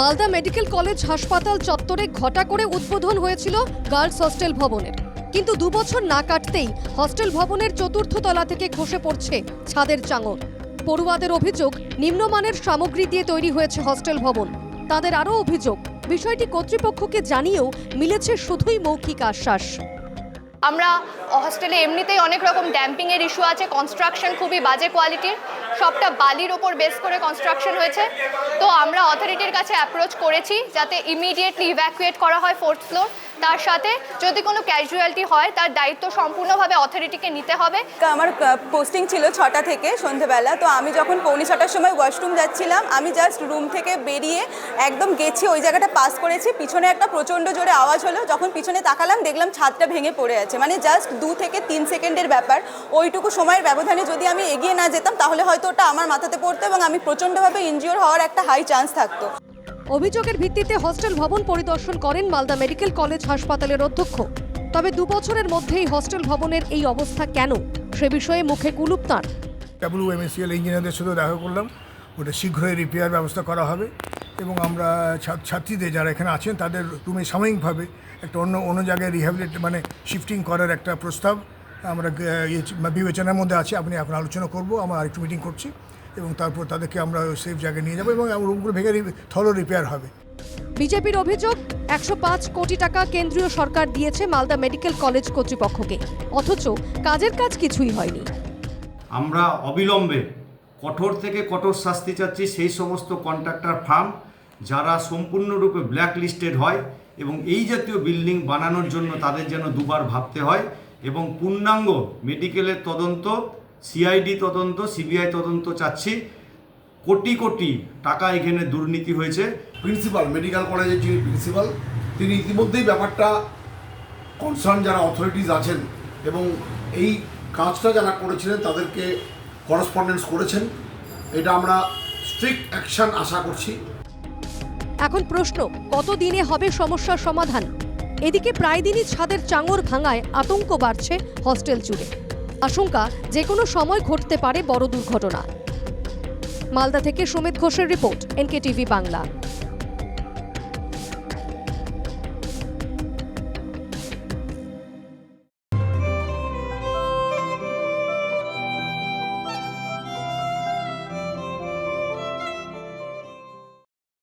Malda medical college হাসপাতাল চত্বরে ঘটা করে উদ্বোধন হয়েছিল গার্লস হস্টেল ভবনের কিন্তু দু বছর না কাটতেই হস্টেল ভবনের চতুর্থ তলা থেকে খসে পড়ছে ছাদের চাঙর। পড়ুয়াদের অভিযোগ, নিম্নমানের সামগ্রী দিয়ে তৈরি হয়েছে হস্টেল ভবন। তাদের আরও অভিযোগ, বিষয়টি কর্তৃপক্ষকে জানিয়েও মিলেছে শুধুই মৌখিক আশ্বাস। আমরা হস্টেলে এমনিতেই অনেক রকম ড্যাম্পিংয়ের ইস্যু আছে কনস্ট্রাকশন খুবই বাজে কোয়ালিটির সবটা বালির ওপর বেস করে কনস্ট্রাকশন হয়েছে। তো আমরা অথরিটির কাছে অ্যাপ্রোচ করেছি যাতে ইমিডিয়েটলি ইভ্যাকুয়েট করা হয় ফোর্থ ফ্লোর তার সাথে যদি কোনো ক্যাজুয়ালিটি হয়, তার দায়িত্ব সম্পূর্ণভাবে অথরিটিকে নিতে হবে। আমার পোস্টিং ছিল ছটা থেকে সন্ধেবেলা। তো আমি যখন পৌনে ছটার সময় ওয়াশরুম যাচ্ছিলাম, আমি জাস্ট রুম থেকে বেরিয়ে একদম গেছি, ওই জায়গাটা পাস করেছি। পিছনে একটা প্রচণ্ড জোরে আওয়াজ হলো। যখন পিছনে তাকালাম, দেখলাম ছাদটা ভেঙে পড়ে আছে। মানে জাস্ট দু থেকে তিন সেকেন্ডের ব্যাপার। ওইটুকু সময়ের ব্যবধানে যদি আমি এগিয়ে না যেতাম, তাহলে হয়তো ওটা আমার মাথাতে পড়তো এবং আমি প্রচণ্ডভাবে ইনজিওর হওয়ার একটা হাই চান্স থাকতো। অভিযোগের ভিত্তিতে হস্টেল ভবন পরিদর্শন করেন মালদা মেডিকেল কলেজ হাসপাতালের অধ্যক্ষ। তবে দু বছরের মধ্যেই হস্টেল ভবনের এই অবস্থা কেন? সে বিষয়ে মুখে কুলুপ তাঁর। ডাব্লিউএমএসিএল ইঞ্জিনিয়ারদের সাথে দেখা করলাম। ওটা শীঘ্রই রিপেয়ার ব্যবস্থা করা হবে এবং আমরা ছাত্র- ছাত্রীদের যারা এখানে আছেন, তাদের রুমে সাময়িকভাবে একটা অন্য অন্য জায়গায় রিহ্যাবিলিট মানে শিফটিং করার একটা প্রস্তাব আমরা বিবেচনার মধ্যে আছে আপনি এখন আলোচনা করব আমরা আরেকটু মিটিং করছি এবং তারপর তাদেরকে আমরা সেফ জায়গায় নিয়ে যাব এবং রুমগুলো ভেঙে থলো রিপেয়ার হবে। বিজেপির অভিযোগ একশো পাঁচ কোটি টাকা কেন্দ্রীয় সরকার দিয়েছে মালদা মেডিকেল কলেজ কর্তৃপক্ষকে। অথচ কাজের কাজ কিছুই হয়নি। আমরা অবিলম্বে কঠোর থেকে কঠোর শাস্তি চাচ্ছি সেই সমস্ত কন্ট্রাক্টর ফার্ম যারা সম্পূর্ণরূপে ব্ল্যাক লিস্টেড হয় এবং এই জাতীয় বিল্ডিং বানানোর জন্য তাদের যেন দুবার ভাবতে হয়। এবং পূর্ণাঙ্গ মেডিকেলের তদন্ত সিআইডি তদন্ত সিবিআই তদন্ত চাচ্ছি। কোটি কোটি টাকা এখানে দুর্নীতি হয়েছে। প্রিন্সিপাল মেডিকেল কলেজের যিনি প্রিন্সিপাল তিনি ইতিমধ্যেই ব্যাপারটা কনসার্ন যারা অথরিটিস আছেন এবং এই কাজটা যারা করেছিলেন তাদেরকে করসপন্ডেন্স করেছেন। এটা আমরা স্ট্রিক্ট অ্যাকশন আশা করছি। এখন প্রশ্ন কত দিনে হবে সমস্যার সমাধান? এদিকে প্রায় দিনই ছাদের চাঙর ভাঙায় আতঙ্ক বাড়ছে হস্টেল জুড়ে। আশঙ্কা যে কোনো সময় ঘটতে পারে বড় দুর্ঘটনা। মালদা থেকে সুমিত ঘোষের রিপোর্ট এনকে টিভি বাংলা।